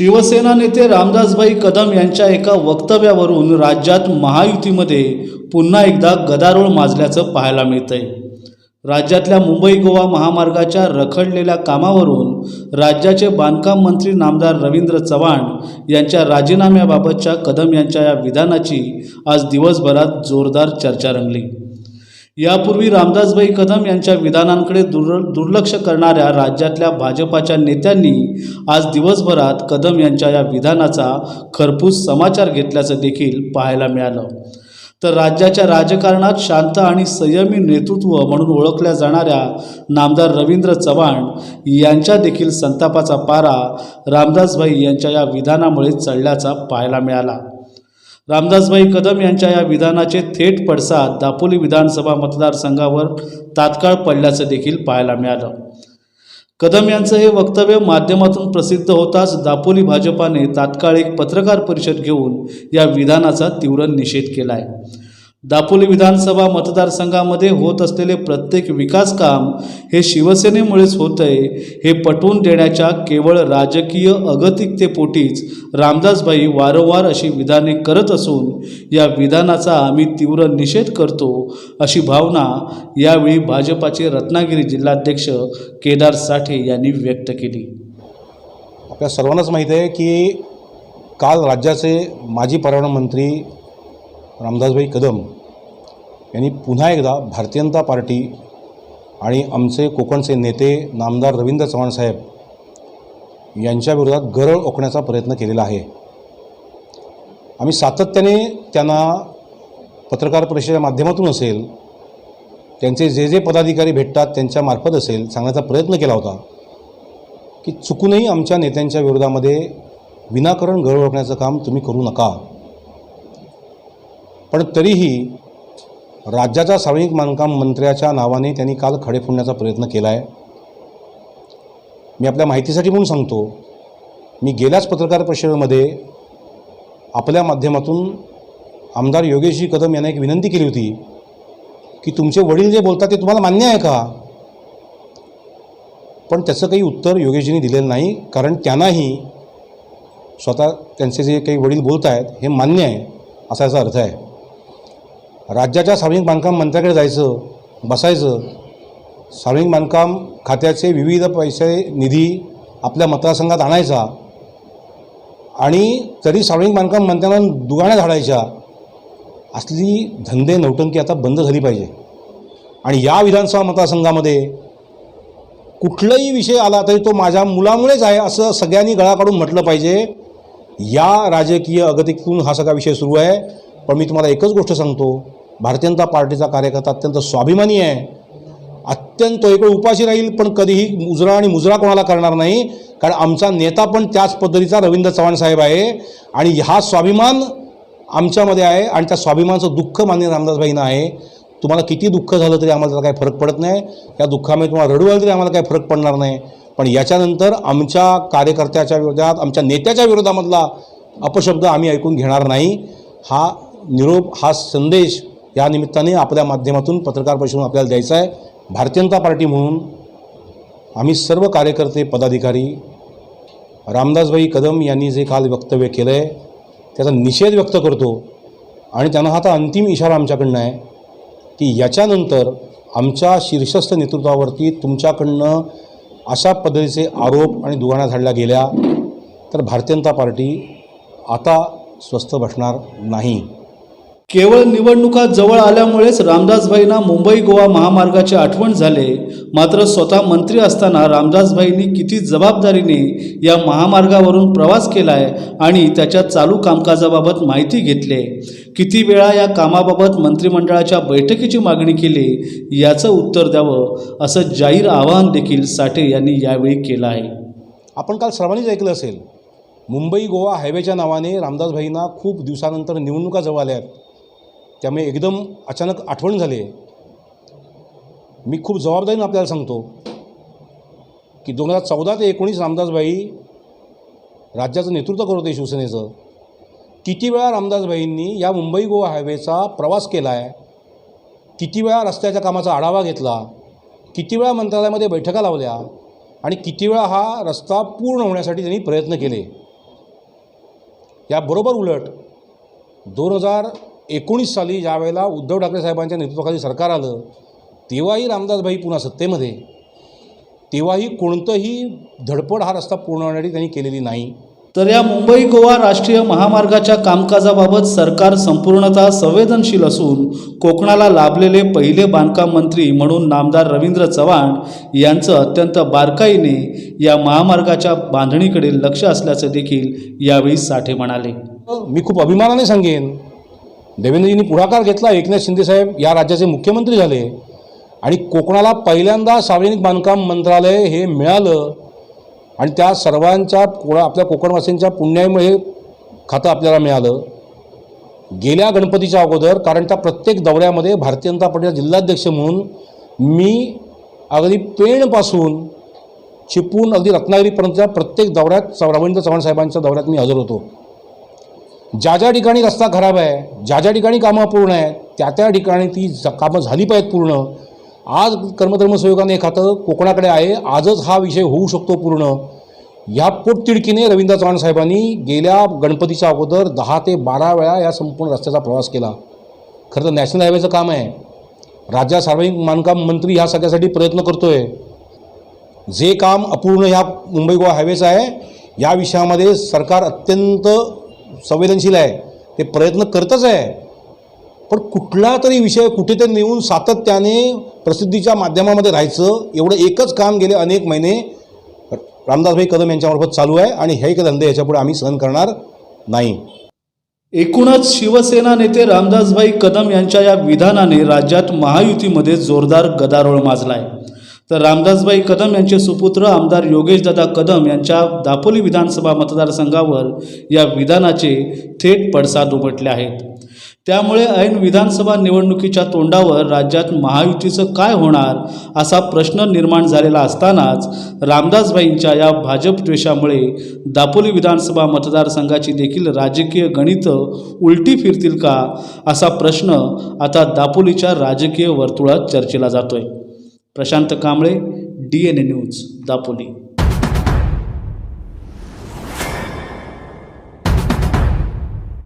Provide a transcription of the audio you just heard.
शिवसेना नेते रामदासभाई कदम यांच्या एका वक्तव्यावरून राज्यात महायुतीमध्ये पुन्हा एकदा गदारोळ माजल्याचं पाहायला मिळतंय. राज्यातल्या मुंबई गोवा महामार्गाच्या रखडलेल्या कामावरून राज्याचे बांधकाम मंत्री नामदार रवींद्र चव्हाण यांच्या राजीनाम्याबाबतच्या कदम यांच्या या विधानाची आज दिवसभरात जोरदार चर्चा रंगली. यापूर्वी रामदासभाई कदम यांच्या विधानांकडे दुर् दुर्लक्ष करणाऱ्या राज्यातल्या भाजपाच्या नेत्यांनी आज दिवसभरात कदम यांच्या या विधानाचा खरपूस समाचार घेतल्याचं देखील पाहायला मिळालं. तर राज्याच्या राजकारणात शांत आणि संयमी नेतृत्व म्हणून ओळखल्या जाणाऱ्या नामदार रवींद्र चव्हाण यांच्या देखील संतापाचा पारा रामदासभाई यांच्या या विधानामुळे चढल्याचा पाहायला मिळाला. रामदासभाई कदम यांच्या या विधानाचे थेट पडसाद दापोली विधानसभा मतदारसंघावर तात्काळ पडल्याचं देखील पाहायला मिळालं. कदम यांचं हे वक्तव्य माध्यमातून प्रसिद्ध होताच दापोली भाजपाने तात्काळ एक पत्रकार परिषद घेऊन या विधानाचा तीव्र निषेध केला आहे दापोली विधानसभा मतदारसंघामध्ये होत असलेले प्रत्येक विकास काम हे शिवसेनेमुळेच होत आहे हे पटवून देण्याच्या केवळ राजकीय अगतिकतेपोटीच रामदासभाई वारंवार अशी विधाने करत असून या विधानाचा आम्ही तीव्र निषेध करतो अशी भावना यावेळी भाजपाचे रत्नागिरी जिल्हाध्यक्ष केदार साठे यांनी व्यक्त केली. आपल्या सर्वांनाच माहीत आहे की काल राज्याचे माजी पर्यावरण मंत्री रामदासभाई कदम यांनी पुन्हा एकदा भारतीय जनता पार्टी आणि आमचे कोकणचे नेते नामदार रवींद्र चव्हाण साहेब यांच्या विरोधात गरळ ओकण्याचा प्रयत्न केलेला आहे. आम्ही सातत्याने त्यांना पत्रकार परिषदेच्या माध्यमातून असेल त्यांचे जे जे पदाधिकारी भेटतात त्यांच्यामार्फत असेल सांगण्याचा प्रयत्न केला होता की चुकूनही आमच्या नेत्यांच्या विरोधामध्ये विनाकारण गळ ओळखण्याचं काम तुम्ही करू नका. पण तरीही राज्याच्या सार्वजनिक बांधकाम मंत्र्याच्या नावाने त्यांनी काल खडे फोडण्याचा प्रयत्न केला आहे मी आपल्या माहितीसाठी म्हणून सांगतो मी गेल्याच पत्रकार परिषदेमध्ये आपल्या माध्यमातून आमदार योगेशजी कदम यांना एक विनंती केली होती की तुमचे वडील जे बोलतात ते तुम्हाला मान्य आहे का? पण त्याचं काही उत्तर योगेशजींनी दिलेलं नाही कारण त्यांनाही स्वतः त्यांचे जे काही वडील बोलत आहेत हे मान्य आहे असा याचा अर्थ आहे. राज्याच्या सार्वजनिक बांधकाम मंत्र्याकडे जायचं बसायचं. सार्वजनिक बांधकाम खात्याचे विविध पैसे निधी आपल्या मतदारसंघात आणायचा. आणि तरी सार्वजनिक बांधकाम मंत्र्यांना दुगाण्या झाडायच्या. असली धंदे नौटंकी आता बंद झाली पाहिजे. आणि या विधानसभा मतदारसंघामध्ये कुठलाही विषय आला तरी तो माझ्या मुलामुळेच आहे असं सगळ्यांनी गळा काढून म्हटलं पाहिजे. या राजकीय अगतिकतून हा सगळा विषय सुरू आहे. पण मी तुम्हाला एकच गोष्ट सांगतो. भारतीय जनता पार्टीचा कार्यकर्ता अत्यंत स्वाभिमानी आहे. अत्यंत तो इकडे उपाशी राहील पण कधीही मुजरा आणि मुजरा कोणाला करणार नाही. कारण आमचा नेता पण त्याच पद्धतीचा रवींद्र चव्हाण साहेब आहे. आणि हा स्वाभिमान आमच्यामध्ये आहे आणि त्या स्वाभिमानाचं दुःख मान्य रामदासबाईंना आहे. तुम्हाला किती दुःख झालं तरी आम्हाला त्याचा काही फरक पडत नाही. या दुःखामध्ये तुम्हाला रडू आलं तरी आम्हाला काही फरक पडणार नाही. पण याच्यानंतर आमच्या कार्यकर्त्याच्या विरोधात आमच्या नेत्याच्या विरोधामधला अपशब्द आम्ही ऐकून घेणार नाही. हा निरोप हा संदेश या निमित्ताने आपल्या माध्यमातून पत्रकार परिषद आपल्याला द्यायचा आहे. भारतीय जनता पार्टी म्हणून आम्ही सर्व कार्यकर्ते पदाधिकारी रामदासभाई कदम यांनी जे काल वक्तव्य केलं आहे त्याचा निषेध व्यक्त करतो आणि त्यांना हा आता अंतिम इशारा आमच्याकडनं आहे की याच्यानंतर आमच्या शीर्षस्थ नेतृत्वावरती तुमच्याकडनं अशा पद्धतीचे आरोप आणि दुगाण्या झाडल्या गेल्या तर भारतीय जनता पार्टी आता स्वस्थ बसणार नाही. केवळ निवडणुका जवळ आल्यामुळेच रामदासभाईंना मुंबई गोवा महामार्गाची आठवण झाले. मात्र स्वतः मंत्री असताना रामदासभाईंनी किती जबाबदारीने या महामार्गावरून प्रवास केला आहे आणि त्याच्या चालू कामकाजाबाबत माहिती घेतली. आहे किती वेळा या कामाबाबत मंत्रिमंडळाच्या बैठकीची मागणी केली याचं उत्तर द्यावं असं जाहीर आवाहन देखील साठे यांनी यावेळी केलं आहे आपण काल सर्वांनीच ऐकलं असेल मुंबई गोवा हायवेच्या नावाने रामदासभाईंना खूप दिवसानंतर निवडणुका जवळ आल्या आहेत. त्यामुळे एकदम अचानक आठवण झाली. आहे मी खूप जबाबदारीनं आपल्याला सांगतो की दोन हजार चौदा ते एकोणीस रामदासबाई राज्याचं नेतृत्व करत होते शिवसेनेचं. किती वेळा रामदासबाईंनी या मुंबई गोवा हायवेचा प्रवास केला आहे किती वेळा रस्त्याच्या कामाचा आढावा घेतला किती वेळा मंत्रालयामध्ये बैठका लावल्या आणि किती वेळा हा रस्ता पूर्ण होण्यासाठी त्यांनी प्रयत्न केले. याबरोबर उलट दोन हजार एकोणीस साली ज्यावेळेला उद्धव ठाकरे साहेबांच्या नेतृत्वाखाली सरकार आलं तेव्हाही रामदासभाई पुन्हा सत्तेमध्ये. तेव्हाही कोणतंही धडपड हा रस्ता पूर्ण होण्यासाठी त्यांनी केलेली नाही. तर या मुंबई गोवा राष्ट्रीय महामार्गाच्या कामकाजाबाबत सरकार संपूर्णतः संवेदनशील असून कोकणाला लाभलेले पहिले बांधकाम मंत्री म्हणून नामदार रवींद्र चव्हाण यांचं अत्यंत बारकाईने या महामार्गाच्या बांधणीकडे लक्ष असल्याचं देखील यावेळी साठे म्हणाले. मी खूप अभिमानाने सांगेन देवेंद्रजींनी पुढाकार घेतला एकनाथ शिंदेसाहेब या राज्याचे मुख्यमंत्री झाले. आणि कोकणाला पहिल्यांदा सार्वजनिक बांधकाम मंत्रालय हे मिळालं. आणि त्या सर्वांच्या कोणा आपल्या कोकणवासींच्या पुण्यामुळे हे खातं आपल्याला मिळालं. गेल्या गणपतीच्या अगोदर कारण त्या प्रत्येक दौऱ्यामध्ये भारतीय जनता पार्टीचा जिल्हाध्यक्ष म्हणून मी अगदी पेणपासून चिपळूण अगदी रत्नागिरीपर्यंतच्या प्रत्येक दौऱ्यात रवींद्र चव्हाण साहेबांच्या दौऱ्यात मी हजर होतो. ज्या ज्या ठिकाणी रस्ता खराब आहे ज्या ज्या ठिकाणी कामं अपूर्ण आहेत त्या त्या ठिकाणी ती ज- कामं झाली पाहिजेत पूर्ण. आज कर्मधर्म सहयोगाने हे खातं कोकणाकडे आहे आजच हा विषय होऊ शकतो पूर्ण. या पोटतिडकीने रवींद्र चव्हाण साहेबांनी गेल्या गणपतीच्या अगोदर दहा ते बारा वेळा या संपूर्ण रस्त्याचा प्रवास केला. खरं तर नॅशनल हायवेचं काम आहे. राज्यात सार्वजनिक बांधकाम मंत्री ह्या सगळ्यासाठी प्रयत्न करतो आहे जे काम अपूर्ण ह्या मुंबई गोवा हायवेचं आहे या विषयामध्ये सरकार अत्यंत संवेदनशील आहे. ते प्रयत्न करतच आहे. पण कुठला तरी विषय कुठेतरी नेऊन सातत्याने प्रसिद्धीच्या माध्यमामध्ये राहायचं एवढं एकच काम गेले अनेक महिने रामदासभाई कदम यांच्यामार्फत चालू आहे आणि हे धंदे याच्यापुढे आम्ही सहन करणार नाही. एकूणच शिवसेना नेते रामदासभाई कदम यांच्या या विधानाने राज्यात महायुतीमध्ये जोरदार गदारोळ माजला आहे तर रामदासबाई कदम यांचे सुपुत्र आमदार योगेशदादा कदम यांच्या दापोली विधानसभा मतदारसंघावर या विधानाचे थेट पडसाद उमटले आहेत. त्यामुळे ऐन विधानसभा निवडणुकीच्या तोंडावर राज्यात महायुतीचं काय होणार असा प्रश्न निर्माण झालेला असतानाच रामदासबाईंच्या या भाजप द्वेषामुळे दापोली विधानसभा मतदारसंघाची देखील राजकीय गणितं उलटी फिरतील का असा प्रश्न आता दापोलीच्या राजकीय वर्तुळात चर्चेला जातोय. Prashant Kamble D N A news Dapoli.